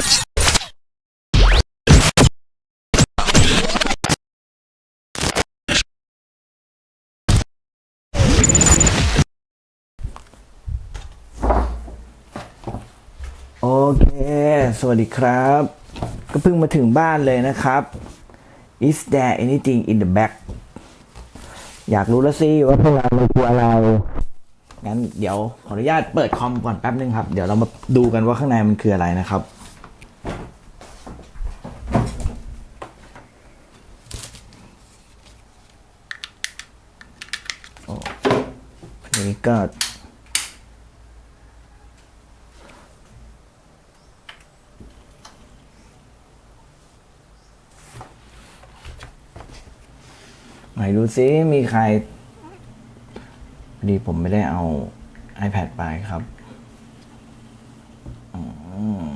โอเค สวัสดีครับ ก็เพิ่งมาถึงบ้านเลยนะครับ Is there anything in the back อยากรู้แล้วสิว่าพวกเรามันคืออะไร งั้นเดี๋ยวขออนุญาตเปิดคอมก่อนแป๊บนึงครับ เดี๋ยวเรามาดูกันว่าข้างในมันคืออะไรนะครับ โอ้ อันนี้ก็ไหนดูซิมีใครพอดีผมไม่ได้เอา iPad ไปครับอม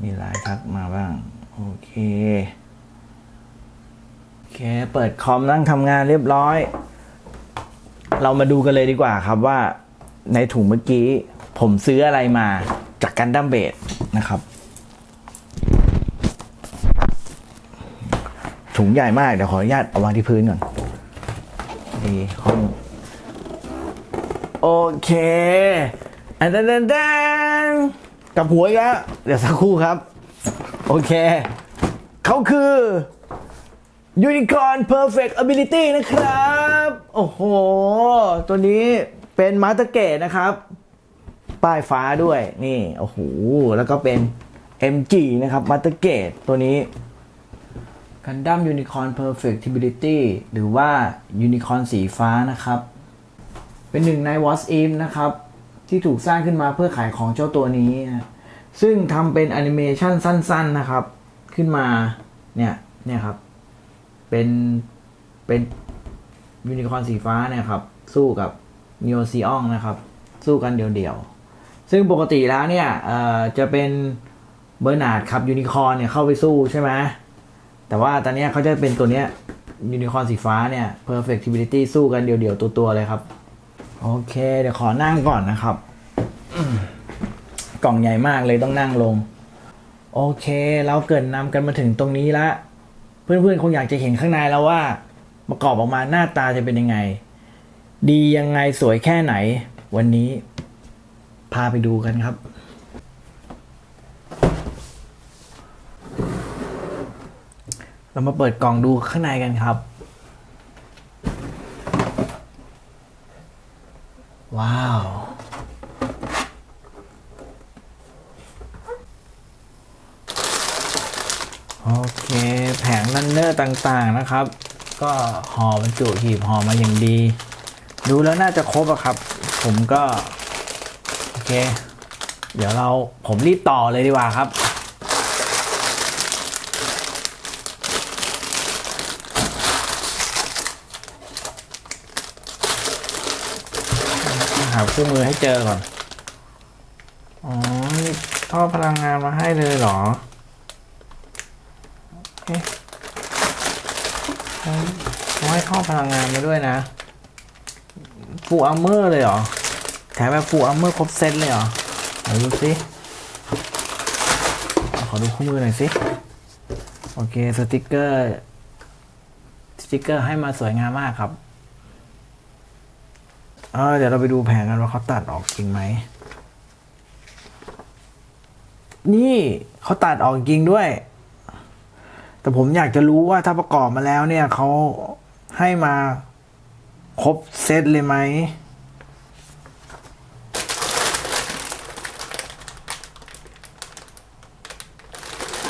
มีไลน์ทักมาบ้าง โอเค โอเค เปิดคอมนั่งทำงานเรียบร้อย เรามาดูกันเลยดีกว่าครับว่าในถุงเมื่อกี้ผมซื้ออะไรมาจากกันดั้มเบดนะครับ ถุงใหญ่มาก เดี๋ยวขออนุญาตเอาวางที่พื้นก่อนนี่ห้องโอเคอันดันดันดันกับหัวอีกแล้วเดี๋ยวสักครู่ครับ โอเค เขาคือ Unicorn Perfect Ability นะครับ โอ้โห ตัวนี้เป็นมาสเตอร์เกตนะครับ ป้ายฟ้าด้วยนี่ โอ้โห แล้วก็เป็น MG นะครับมาสเตอร์เกตตัวนี้ Gundam Unicorn Perfectibility หรือว่า Unicorn สีฟ้านะครับ เป็นหนึ่งใน Watch Im นะครับ ที่ถูกสร้างขึ้นมาเพื่อขายของเจ้าตัวนี้นะซึ่งทำเป็นแอนิเมชันสั้น ๆนะครับ ขึ้นมาเนี่ยเนี่ยครับ เป็นเป็น ยูนิคอร์นสีฟ้าเนี่ยครับ สู้กับ n e o c e o n นะครับ สู้กันเดี่ยวๆ ซึ่งปกติแล้วเนี่ยจะเป็นเบอร์นาร์ดครับยูนิคอร์นเนี่ยเข้าไปสู้ใช่ไหมแต่ว่าตอนนี้เขาจะเป็นตัวเนี้ยยูนิคอร์นสีฟ้าเนี่ย perfectibility สู้กันเดี่ยวๆ ตัวๆ เลยครับ โอเค เดี๋ยวขอนั่งก่อนนะครับ กล่องใหญ่มากเลยต้องนั่งลง โอเค เราเกินนำกันมาถึงตรงนี้ละ เพื่อนๆ คงอยากจะเห็นข้างในแล้วว่า ประกอบออกมาหน้าตาจะเป็นยังไง ดียังไงสวยแค่ไหน วันนี้ พาไปดูกันครับ เรามาเปิดกล่องดูข้างในกันครับ ว้าว โอเค แผงลันเนอร์ต่างๆนะครับ ก็ห่อบรรจุหีบห่อมาอย่างดี ดูแล้วน่าจะครบอะครับ ผมก็โอเค เดี๋ยวเราผมรีบต่อเลยดีกว่าครับหาคู่มือให้เจอก่อน อ๋อท่อพลังงานมาให้เลยเหรอ เอ๊ะ เขาให้ท่อพลังงานมาด้วยนะฟูอัมเมอร์เลยเหรอ แถมแบบฟูอัมเมอร์ครบเซตเลยเหรอไหนดูสิขอดูคู่มือหน่อยสิ โอเค สติกเกอร์ สติกเกอร์ให้มาสวยงามมากครับ เออเดี๋ยวเราไปดูแผงกันว่าเขาตัดออกจริงไหม นี่เขาตัดออกจริงด้วย แต่ผมอยากจะรู้ว่าถ้าประกอบมาแล้วเนี่ยเขาให้มาครบเซตเลยไหม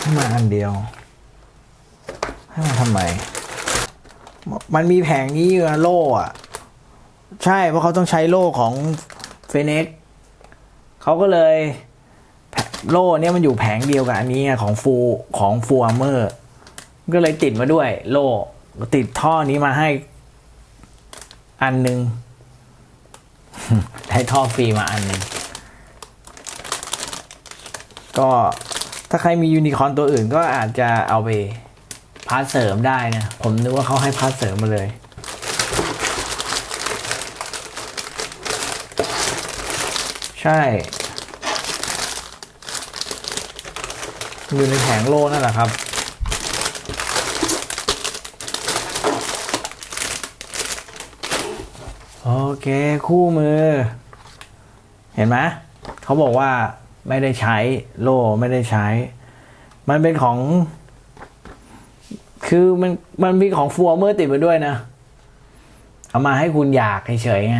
ให้มาอันเดียวให้มาทำไม มันมีแผงนี้อยู่โล่อะใช่เพราะเขาต้องใช้โล่ของเฟเน็กเขาก็เลย โล่เนี่ยมันอยู่แผงเดียวกับอันนี้ของฟูของฟูอเมอร์ ก็เลยติดมาด้วย โล่ติดท่อนี้มาให้ อันหนึ่งได้ท่อฟรีมาอันหนึ่งก็ถ้าใครมียูนิคอร์นตัวอื่นก็อาจจะเอาไปพาร์ทเสริมได้นะ ผมนึกว่าเขาให้พาร์ทเสริมมาเลยใช่ อยู่ในแผงโล่นั่นแหละครับ โอ เคคู่มือ เห็นไหมเขาบอกว่าไม่ได้ใช้โล่ไม่ได้ใช้ มันเป็นของ คือมันมันมีของฟัวเมอร์ติดมาด้วยนะ เอามาให้คุณอยากเฉยๆไง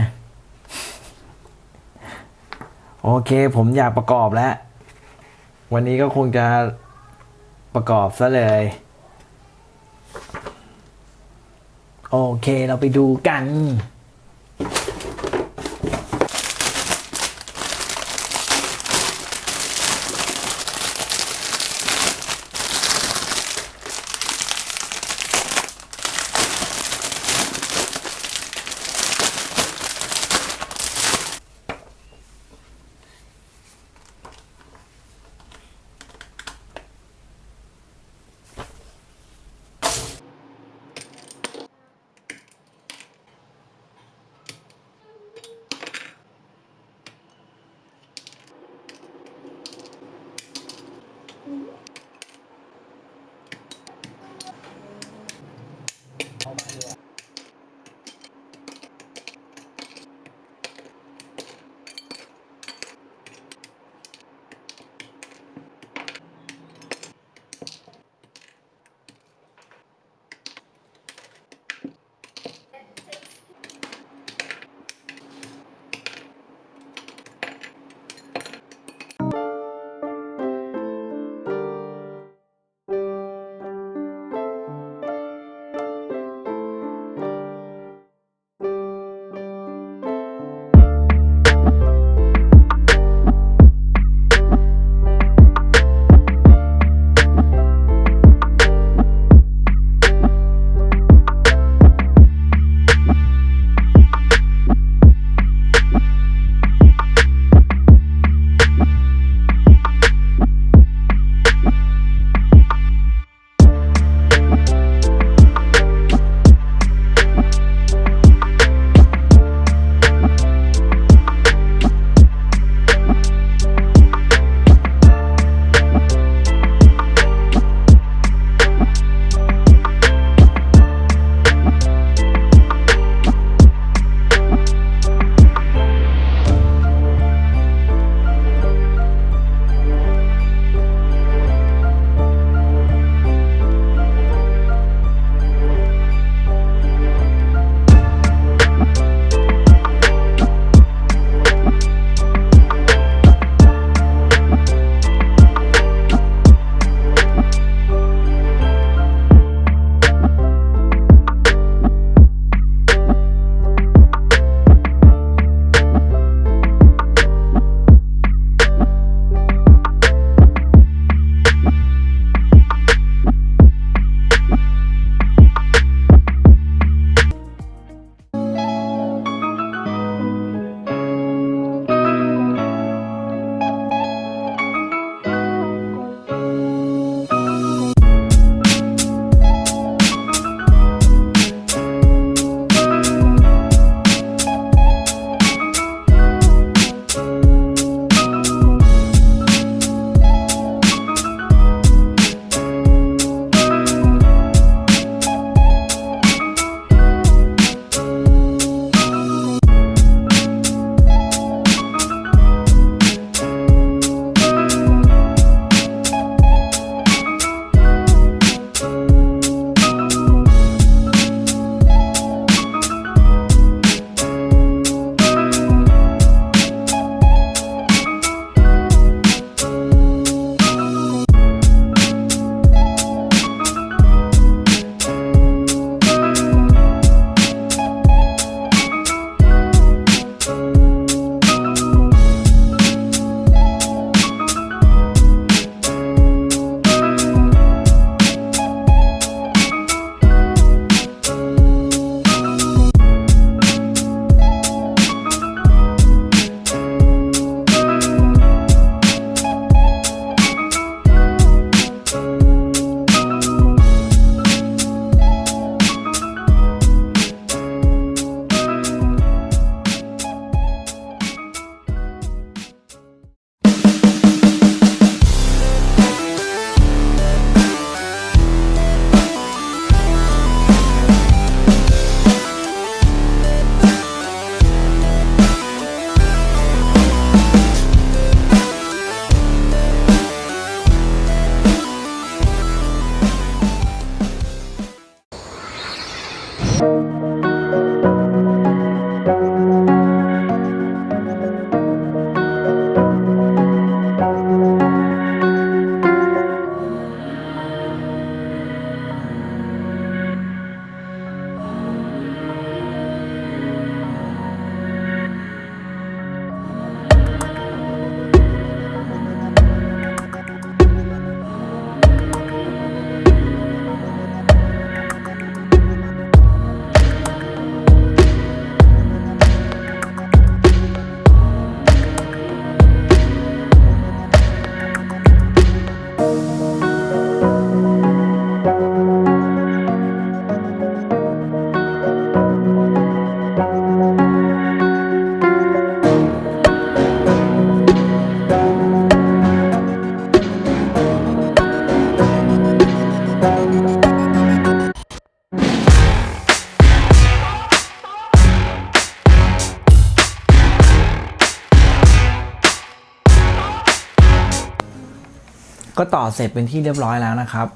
โอเค ผมอยากประกอบแล้ว วันนี้ก็คงจะประกอบซะเลย โอเคเราไปดูกัน ต่อเสร็จเป็นที่เรียบร้อยแล้วนะครับ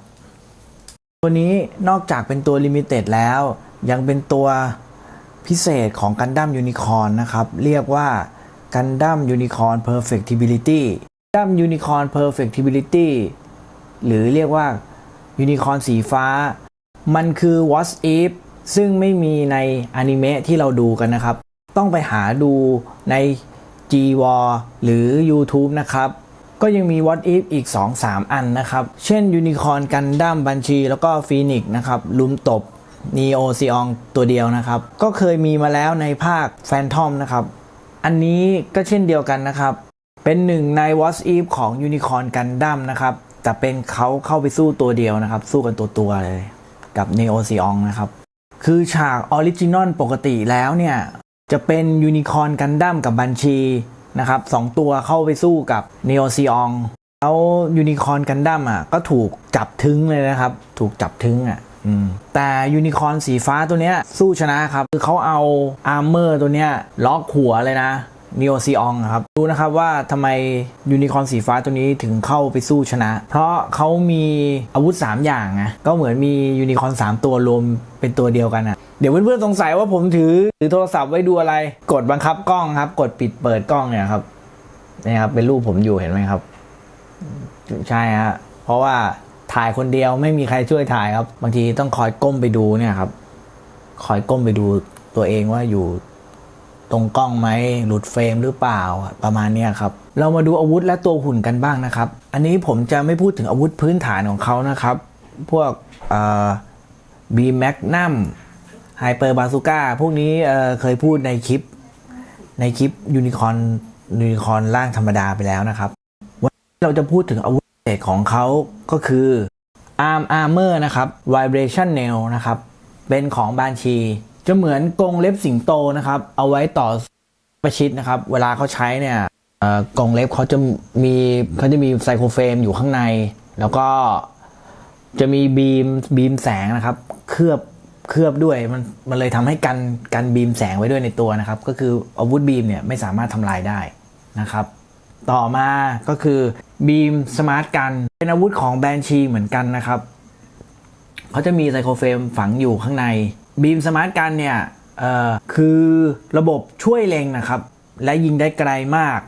ตัวนี้นอกจากเป็นตัวลิมิเต็ดแล้ว ยังเป็นตัวพิเศษของกันดั้มยูนิคอร์นนะครับ เรียกว่ากันดั้มยูนิคอร์น perfectibility กันดั้มยูนิคอร์น perfectibility หรือเรียกว่ายูนิคอร์นสีฟ้า มันคือ What If ซึ่งไม่มีในอนิเมะที่เราดูกันนะครับ ต้องไปหาดูใน g w a r หรือ YouTube นะครับ ก็ยังมี What If อีก 2-3 อันนะครับ เช่นยูนิคอร์นกันดั้มบัญชี แล้วก็ฟีนิกนะครับลุมตบ Neo ซีอองตัวเดียวนะครับ ก็เคยมีมาแล้วในภาค Phantom นะครับ อันนี้ก็เช่นเดียวกันนะครับ เป็นหนึ่งใน What If ของยูนิคอร์นกันดั้มนะครับ แต่เป็นเขาเข้าไปสู้ตัวเดียวนะครับ สู้กันตัวตัวเลย กับ Neo ซีอองนะครับ คือฉากออริจินอลปกติแล้วเนี่ยจะเป็นยูนิคอร์นกันดั้มกับบัญชี นะครับสองตัวเข้าไปสู้กับเนโอซีอองแล้วยูนิคอร์นกันดั้มอะก็ถูกจับทึงเลยนะครับ ถูกจับทึงอะแต่ยูนิคอร์นสีฟ้าตัวเนี้ยสู้ชนะครับ คือเขาเอาอาร์เมอร์ตัวเนี้ยล็อกหัวเลยนะ n e o ซีอองครับ ดูนะครับว่าทำไมยูนิคอร์นสีฟ้าตัวนี้ถึงเข้าไปสู้ชนะ เพราะเขามีอาวุธ 3 อย่างไงก็เหมือนมียูนิคอร์น3 ตัวรวมเป็นตัวเดียวกันอะเดี๋ยวเพื่อนๆสงสัยว่าผมถือถือโทรศัพท์ไว้ดูอะไร กดบังคับกล้องครับ กดปิดเปิดกล้องเนี่ยครับนี่ครับเป็นรูปผมอยู่เห็นไหมครับ ใช่ฮะเพราะว่าถ่ายคนเดียวไม่มีใครช่วยถ่ายครับ บางทีต้องคอยก้มไปดูเนี่ยครับ คอยก้มไปดูตัวเองว่าอยู่ ตรงกล้องไหมหลุดเฟรมหรือเปล่าประมาณนี้ครับ เรามาดูอาวุธและตัวหุ่นกันบ้างนะครับ อันนี้ผมจะไม่พูดถึงอาวุธพื้นฐานของเขานะครับ พวกบีแมกนัมไฮเปอร์บาซูก้าพวกนี้เเคยพูดในคลิป ในคลิปยูนิคอนยูนิคอนร่างธรรมดาไปแล้วนะครับ วันนี้เราจะพูดถึงอาวุธเศษของเขาก็คือ Arm Armor นะครับ Vibration Nail นะครับ เป็นของบานชี จะเหมือนกรงเล็บสิงโตนะครับ เอาไว้ต่อประชิดนะครับ เวลาเขาใช้เนี่ยเอ่อกรงเล็บเขาจะมีเขาจะมีไซโครเฟรมอยู่ข้างใน แล้วก็จะมีบีมบีมแสงนะครับ เคลือบเคลือบด้วยมันมันเลยทำให้กันกันบีมแสงไว้ด้วยในตัวนะครับ ก็คืออาวุธบีมเนี่ยไม่สามารถทำลายได้นะครับ ต่อมาก็คือบีมสมาร์ทกันเป็นอาวุธของแบนชีเหมือนกันนะครับเขาจะมีไซโครเฟรมฝังอยู่ข้างใน บีมสมาร์ทกันเนี่ยคือระบบช่วยเล็งนะครับ และยิงได้ไกลมาก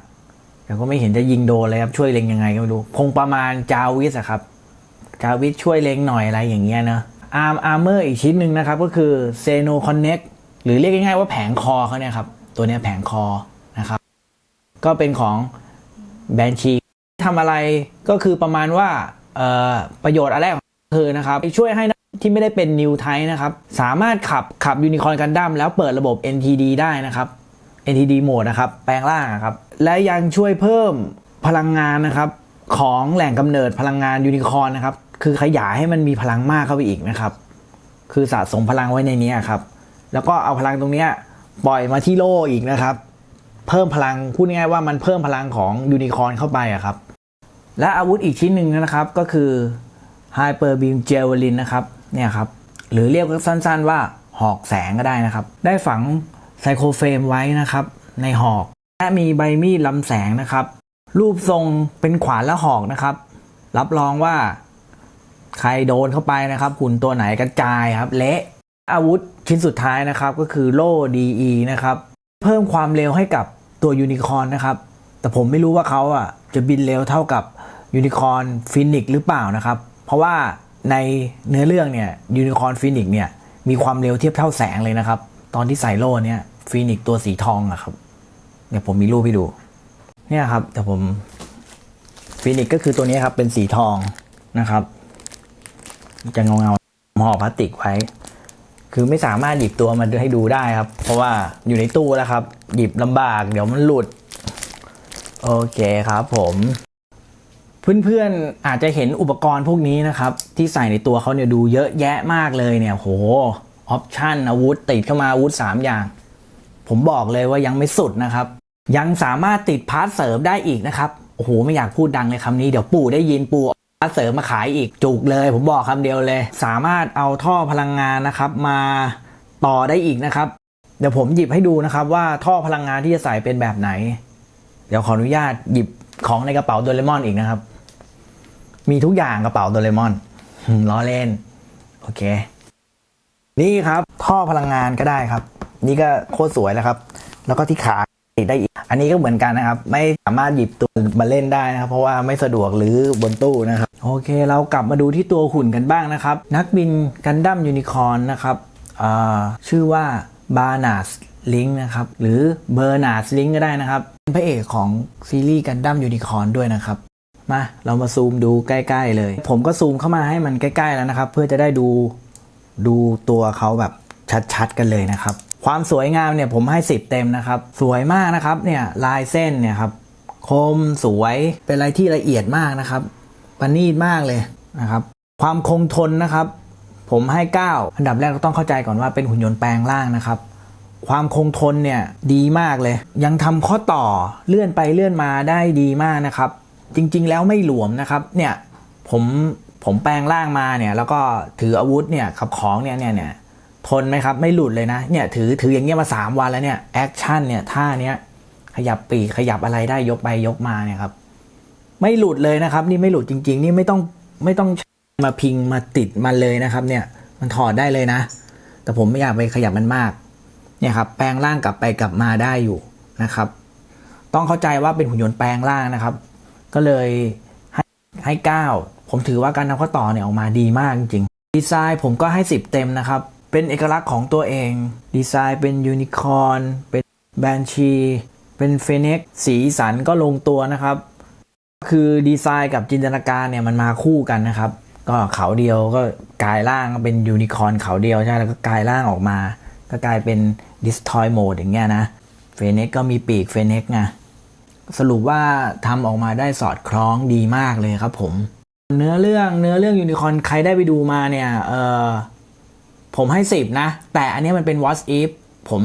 แต่ก็ไม่เห็นจะยิงโดนเลยครับ ช่วยเล็งยังไงก็ไม่รู้ คงประมาณจาวิสอะครับ จาวิสช่วยเล็งหน่อยอะไรอย่างเงี้ยนะอาร์มอาร์เมอร์อีกชิ้นหนึ่งนะครับ ก็คือเซโนคอนเน็กหรือเรียกง่ายๆว่าแผงคอเขาเนี่ยครับ ตัวเนี้ยแผงคอนะครับ ก็เป็นของแบนชีทำอะไรก็คือประมาณว่าประโยชน์อันแรของเธอนะครับช่วยให้ ที่ไม่ได้เป็นนิวไทนะครับ สามารถขับขับยูนิคอร์นกันดั้มแล้วเปิดระบบ NTD ได้นะครับ NTD โหมดนะครับ แปลงร่างครับ และยังช่วยเพิ่มพลังงานนะครับ ของแหล่งกำเนิดพลังงานยูนิคอร์นนะครับ คือขยายให้มันมีพลังมากเข้าไปอีกนะครับ คือสะสมพลังไว้ในนี้ครับ แล้วก็เอาพลังตรงนี้ปล่อยมาที่โลอีกนะครับ เพิ่มพลังพูดง่ายว่ามันเพิ่มพลังของยูนิคอร์นเข้าไปอะครับ และอาวุธอีกชิ้นหนึ่งนะครับก็คือ Hyper Beam Javelin นะครับ เนี่ยครับหรือเรียกสั้นๆว่าหอกแสงก็ได้นะครับ ได้ฝังไซโครเฟรมไว้นะครับ ในหอก และมีใบมีดลำแสงนะครับ รูปทรงเป็นขวานและหอกนะครับ รับรองว่า ใครโดนเข้าไปนะครับหุ่นตัวไหนกระจายครับ เละอาวุธชิ้นสุดท้ายนะครับ ก็คือโล่ DE นะครับ เพิ่มความเร็วให้กับตัวยูนิคอร์นนะครับ แต่ผมไม่รู้ว่าเขาอะจะบินเร็วเท่ากับยูนิคอร์นฟินิกหรือเปล่านะครับ เพราะว่า ในเนื้อเรื่องเนี่ยยูนิคอร์นฟินิกเนี่ยมีความเร็วเทียบเท่าแสงเลยนะครับ ตอนที่ใส่โล่เนี่ยฟินิกตัวสีทองอะครับเนี่ยผมมีรูปให้ดู เนี่ยครับแต่ผมฟินิกก็คือตัวนี้ครับเป็นสีทองนะครับ จะเงาเงาห่อพลาสติกไว้ คือไม่สามารถหยิบตัวมันให้ดูได้ครับ เพราะว่าอยู่ในตู้แล้วครับ หยิบลำบาก เดี๋ยวมันหลุด โอเคครับผม เพื่อนๆอาจจะเห็นอุปกรณ์พวกนี้นะครับ ที่ใส่ในตัวเขาเนี่ยดูเยอะแยะมากเลยเนี่ยโหออปชั่นอาวุธติดเข้ามาอาวุธ 3 อย่าง ผมบอกเลยว่ายังไม่สุดนะครับ ยังสามารถติดพาร์ทเสริมได้อีกนะครับโอ้โหไม่อยากพูดดังเลยคำนี้เดี๋ยวปู่ได้ยินปู่พาร์ทเสริมมาขายอีกจุกเลย ผมบอกคำเดียวเลย สามารถเอาท่อพลังงานนะครับ มาต่อได้อีกนะครับ เดี๋ยวผมหยิบให้ดูนะครับว่าท่อพลังงานที่จะใส่เป็นแบบไหน เดี๋ยวขออนุญาตหยิบของในกระเป๋าโดเรมอนอีกนะครับ มีทุกอย่างกระเป๋าโดเรมอนอืมล้อเล่น โอเค นี่ครับ ท่อพลังงานก็ได้ครับ นี่ก็โคตรสวยแล้วครับ แล้วก็ที่ขาติดได้อีก อันนี้ก็เหมือนกันนะครับ ไม่สามารถหยิบตัวมาเล่นได้นะครับ เพราะว่าไม่สะดวกหรือบนตู้นะครับ โอเค เรากลับมาดูที่ตัวหุ่นกันบ้างนะครับ นักบินกันดั้มยูนิคอร์นนะครับอ่าชื่อว่าบานาสลิงนะครับ หรือเบอร์นาสลิงก็ได้นะครับเป็นพระเอกของซีรีส์กันดั้มยูนิคอร์นด้วยนะครับ มาเรามาซูมดูใกล้ ๆ เลย ผมก็ซูมเข้ามาให้มันใกล้ๆแล้วนะครับ เพื่อจะได้ดูดูตัวเขาแบบชัดๆ กันเลยนะครับ ความสวยงามเนี่ยผมให้ 10 เต็มนะครับ สวยมากนะครับเนี่ยลายเส้นเนี่ยครับคมสวยเป็นอะไรที่ละเอียดมากนะครับประณีตมากเลยนะครับ ความคงทนนะครับ ผมให้ 9 อันดับแรกเราต้องเข้าใจก่อนว่าเป็นหุ่นยนต์แปลงร่างนะครับความคงทนเนี่ยดีมากเลย ยังทำข้อต่อเลื่อนไปเลื่อนมาได้ดีมากนะครับ จริง ๆ แล้วไม่หลวมนะครับเนี่ยผมผมแปลงร่างมาเนี่ยแล้วก็ถืออาวุธเนี่ยขับของเนี่ยเนี่ยเนี่ยทนไหมครับไม่หลุดเลยนะเนี่ยถือถืออย่างเงี้ยมา 3 วันแล้วเนี่ยแอคชั่นเนี่ยท่าเนี้ยขยับปีกขยับอะไรได้ยกไปยกมาเนี่ยครับไม่หลุดเลยนะครับ นี่ไม่หลุดจริง ๆ นี่ไม่ต้องไม่ต้องมาพิงมาติดมันเลยนะครับ เนี่ยมันถอดได้เลยนะ แต่ผมไม่อยากไปขยับมันมากเนี่ยครับแปลงร่างกลับไปกลับมาได้อยู่นะครับ ต้องเข้าใจว่าเป็นหุ่นยนต์แปลงร่างนะครับ ก็เลยให้ให้เก้าผมถือว่าการทำข้อต่อเนี่ยออกมาดีมากจริงๆดีไซน์ผมก็ให้ 10 เต็มนะครับ เป็นเอกลักษณ์ของตัวเอง ดีไซน์เป็นยูนิคอร์นเป็นแบนชี เป็นเฟเน็กสีสันก็ลงตัวนะครับ คือดีไซน์กับจินตนาการเนี่ยมันมาคู่กันนะครับ ก็เขาเดียวก็กลายร่างเป็นยูนิคอร์นเขาเดียวใช่แล้วก็กลายร่างออกมา ก็กลายเป็นดิสทอยโหมดอย่างเงี้ยนะเฟเน็กก็มีปีกเฟเน็กไง สรุปว่าทำออกมาได้สอดคล้องดีมากเลยครับผม เนื้อเรื่องเนื้อเรื่องยูนิคอร์นใครได้ไปดูมาเนี่ยเออผมให้สิบนะ แต่อันนี้มันเป็น what if ผม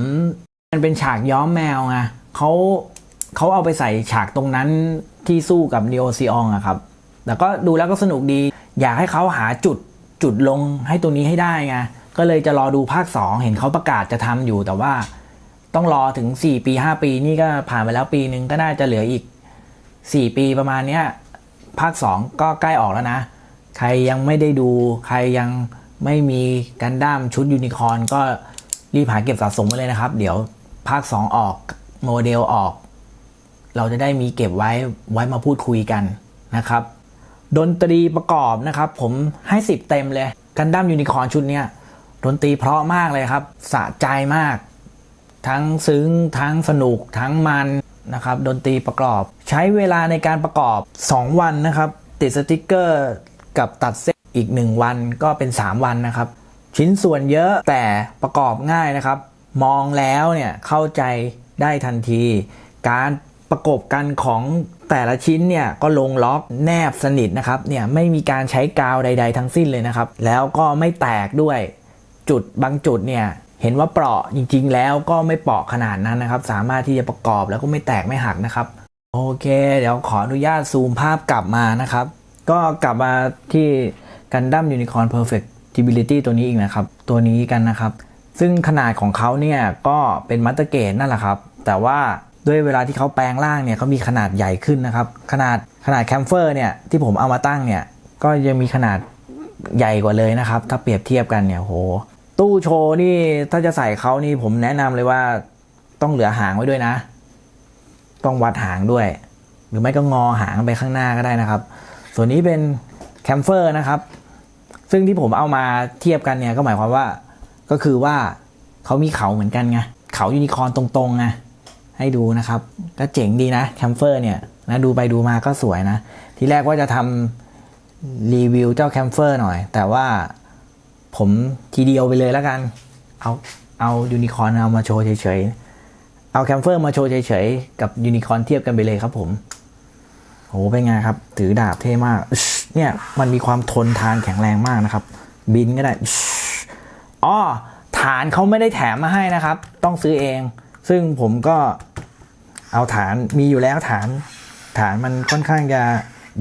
มันเป็นฉากย้อมแมวไงเขาเขาเอาไปใส่ฉากตรงนั้นที่สู้กับ n น o ซีอองอะครับ แต่ก็ดูแล้วก็สนุกดี อยากให้เขาหาจุดจุดลงให้ตัวนี้ให้ได้ไง ก็เลยจะรอดูภาค 2 เห็นเขาประกาศจะทำอยู่แต่ว่า ต้องรอถึง 4 ปี 5 ปีนี่ก็ผ่านไปแล้วปีนึงก็น่าจะเหลืออีก 4 ปีประมาณเนี้ยภาค 2 ก็ใกล้ออกแล้วนะ ใครยังไม่ได้ดู ใครยังไม่มีกันดั้มชุดยูนิคอร์นก็รีบหาเก็บสะสมไว้เลยนะครับ เดี๋ยวภาค 2 ออกโมเดลออก เราจะได้มีเก็บไว้ไว้มาพูดคุยกันนะครับ ดนตรีประกอบนะครับ ผมให้ 10 เต็มเลยกันดั้มยูนิคอร์นชุดเนี้ยดนตรีเพราะมากเลยครับสะใจมาก ทั้งซึ้ง ทั้งสนุก ทั้งมันนะครับ ดนตรีประกอบ ใช้เวลาในการประกอบ 2 วันนะครับ ติดสติกเกอร์กับตัดเส้นอีก 1 วันก็เป็น 3 วันนะครับ ชิ้นส่วนเยอะแต่ประกอบง่ายนะครับ มองแล้วเนี่ยเข้าใจได้ทันที การประกบกันของแต่ละชิ้นเนี่ยก็ลงล็อกแนบสนิทนะครับเนี่ยไม่มีการใช้กาวใด ๆ ทั้งสิ้นเลยนะครับ แล้วก็ไม่แตกด้วยจุดบางจุดเนี่ย เห็นว่าเปราะจริง ๆ แล้วก็ไม่เปราะขนาดนั้นนะครับ สามารถที่จะประกอบแล้วก็ไม่แตกไม่หักนะครับ โอเค เดี๋ยวขออนุญาตซูมภาพกลับมานะครับ ก็กลับมาที่ Gundam Unicorn Perfectibility ตัวนี้อีกนะครับ ตัวนี้กันนะครับ ซึ่งขนาดของเขาเนี่ยก็เป็นมัตเตอร์เกตนั่นแหละครับ แต่ว่าด้วยเวลาที่เขาแปลงร่างเนี่ยเขามีขนาดใหญ่ขึ้นนะครับ ขนาดขนาดแคมเฟอร์เนี่ยที่ผมเอามาตั้งเนี่ยก็ยังมีขนาดใหญ่กว่าเลยนะครับ ถ้าเปรียบเทียบกันเนี่ยโห ตู้โชว์นี่ถ้าจะใส่เขานี่ผมแนะนำเลยว่าต้องเหลือหางไว้ด้วยนะ ต้องวัดหางด้วย หรือไม่ก็งอหางไปข้างหน้าก็ได้นะครับ ส่วนนี้เป็นแคมเฟอร์นะครับ ซึ่งที่ผมเอามาเทียบกันเนี่ยก็หมายความว่าก็คือว่าเขามีเขาเหมือนกันไงเขายูนิคอร์นตรงๆไงให้ดูนะครับ ก็เจ๋งดีนะแคมเฟอร์เนี่ยนะดูไปดูมาก็สวยนะ ทีแรกว่าจะทำรีวิวเจ้าแคมเฟอร์หน่อย แต่ว่า ผมทีเดียวไปเลยแล้วกัน เอาเอายูนิคอร์นเอามาโชว์เฉยๆ เอาแคมเฟอร์มาโชว์เฉยๆ กับยูนิคอร์นเทียบกันไปเลยครับผมโหเป็นไงครับ ถือดาบเท่มาก เนี่ย มันมีความทนทานแข็งแรงมากนะครับ บินก็ได้อ๋อฐานเขาไม่ได้แถมมาให้นะครับ ต้องซื้อเอง ซึ่งผมก็เอาฐานมีอยู่แล้วฐาน ฐานมันค่อนข้างจะ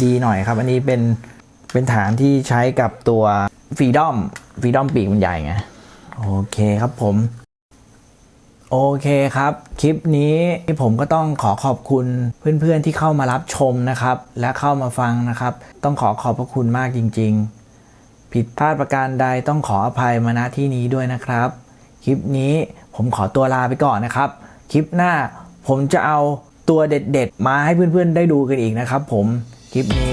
ดีหน่อยครับ อันนี้เป็นเป็นฐานที่ใช้กับตัวฟรีดอม ฟรีดอมปีกมันใหญ่ไง โอเคครับผม โอเคครับ คลิปนี้ที่ผมก็ต้องขอขอบคุณเพื่อนๆที่เข้ามารับชมนะครับ และเข้ามาฟังนะครับ ต้องขอขอบพระคุณมากจริง ๆ ผิดพลาดประการใดต้องขออภัยมาณที่นี้ด้วยนะครับ คลิปนี้ผมขอตัวลาไปก่อนนะครับ คลิปหน้าผมจะเอาตัวเด็ดๆ มาให้เพื่อนๆได้ดูกันอีกนะครับผม คลิปนี้